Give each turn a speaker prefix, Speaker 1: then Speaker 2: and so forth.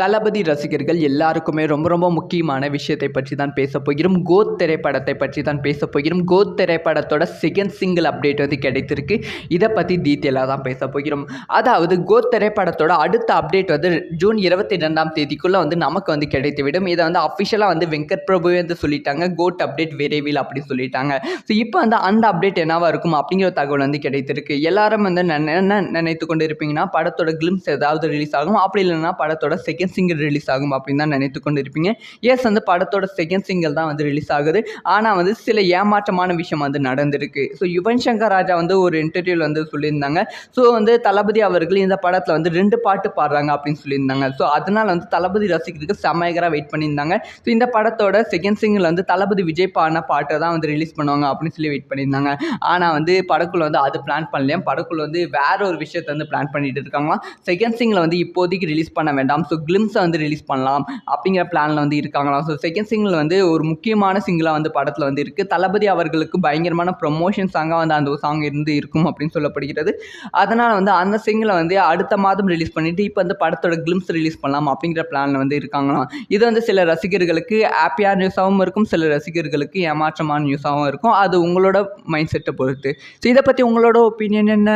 Speaker 1: தளபதி ரசிகர்கள் எல்லாருக்குமே ரொம்ப ரொம்ப முக்கியமான விஷயத்தை பற்றி தான் பேச போகிறோம். கோத் திரைப்படத்தை பற்றி தான் பேச போகிறோம். கோத் திரைப்படத்தோட செகண்ட் சிங்கிள் அப்டேட் வந்து கிடைத்திருக்கு. இதை பற்றி டீட்டெயிலாக தான் பேச போகிறோம். அதாவது கோத் திரைப்படத்தோட அடுத்த அப்டேட் வந்து ஜூன் இருபத்தி ரெண்டாம் தேதிக்குள்ளே வந்து நமக்கு வந்து கிடைத்துவிடும். இதை வந்து அஃபிஷியலாக வந்து வெங்கட் பிரபு வந்து சொல்லிட்டாங்க. கோட் அப்டேட் விரைவில் அப்படின்னு சொல்லிட்டாங்க. ஸோ இப்போ வந்து அந்த அப்டேட் என்னவாக இருக்கும் அப்படிங்கிற தகவல் வந்து கிடைத்திருக்கு. எல்லாரும் வந்து என்ன நினைத்து கொண்டு இருப்பீங்கன்னா படத்தோட கிளிம்ஸ் ஏதாவது ரிலீஸ் ஆகும். அப்படி இல்லைன்னா படத்தோட செகண்ட் சிங்கிள் ரிலீஸ் ஆகும் அப்படின்னு தான் நினைத்து கொண்டு இருப்பீங்க எஸ் வந்து படத்தோட செகண்ட் சிங்கிள் தான் வந்து ரிலீஸ் ஆகுது. ஆனால் வந்து சில ஏமாற்றமான விஷயம் வந்து நடந்திருக்கு. ஸோ யுவன் சங்கர் ராஜா வந்து ஒரு இன்டர்வியூவில் வந்து சொல்லியிருந்தாங்க. ஸோ வந்து தளபதி அவர்கள் இந்த படத்தில் வந்து ரெண்டு பாட்டு பாடுறாங்க அப்படின்னு சொல்லியிருந்தாங்க. ஸோ அதனால் வந்து தளபதி ரசிக்கிறதுக்கு செமயகராக வெயிட் பண்ணியிருந்தாங்க. ஸோ இந்த படத்தோட செகண்ட் சிங்கிள் வந்து தளபதி விஜய் பாடின பாட்டை தான் வந்து ரிலீஸ் பண்ணுவாங்க அப்படின்னு சொல்லி வெயிட் பண்ணியிருந்தாங்க. ஆனால் வந்து படக்குள்ள வந்து அது பிளான் பண்ணலையே? படக்குள்ள வந்து வேற ஒரு விஷயத்தை வந்து பிளான் பண்ணிட்டு இருக்காங்களாம். செகண்ட் சிங்கில் வந்து இப்போதைக்கு ரிலீஸ் பண்ண வேண்டாம். ஸோ கிளிம்ஸை வந்து ரிலீஸ் பண்ணலாம் அப்படிங்கிற பிளானில் வந்து இருக்காங்களாம். ஸோ செகண்ட் சிங்கிள் வந்து ஒரு முக்கியமான சிங்கிளாக வந்து படத்தில் வந்து இருக்குது தளபதி அவர்களுக்கு பயங்கரமான ப்ரொமோஷன் சாங்காக வந்து அந்த சாங் இருந்து இருக்கும் அப்படின்னு சொல்லப்படுகிறது. அதனால் வந்து அந்த சிங்கிளை வந்து அடுத்த மாதம் ரிலீஸ் பண்ணிவிட்டு இப்போ வந்து படத்தோட கிளிம்ஸ் ரிலீஸ் பண்ணலாம் அப்படிங்கிற பிளானில் வந்து இருக்காங்களாம். இது வந்து சில ரசிகர்களுக்கு ஹாப்பியான நியூஸாகவும் இருக்கும் சில ரசிகர்களுக்கு ஏமாற்றமான நியூஸாகவும் இருக்கும். அது உங்களோட மைண்ட் செட்டை பொறுத்து. ஸோ இதை பற்றி உங்களோட ஒப்பீனியன் என்ன?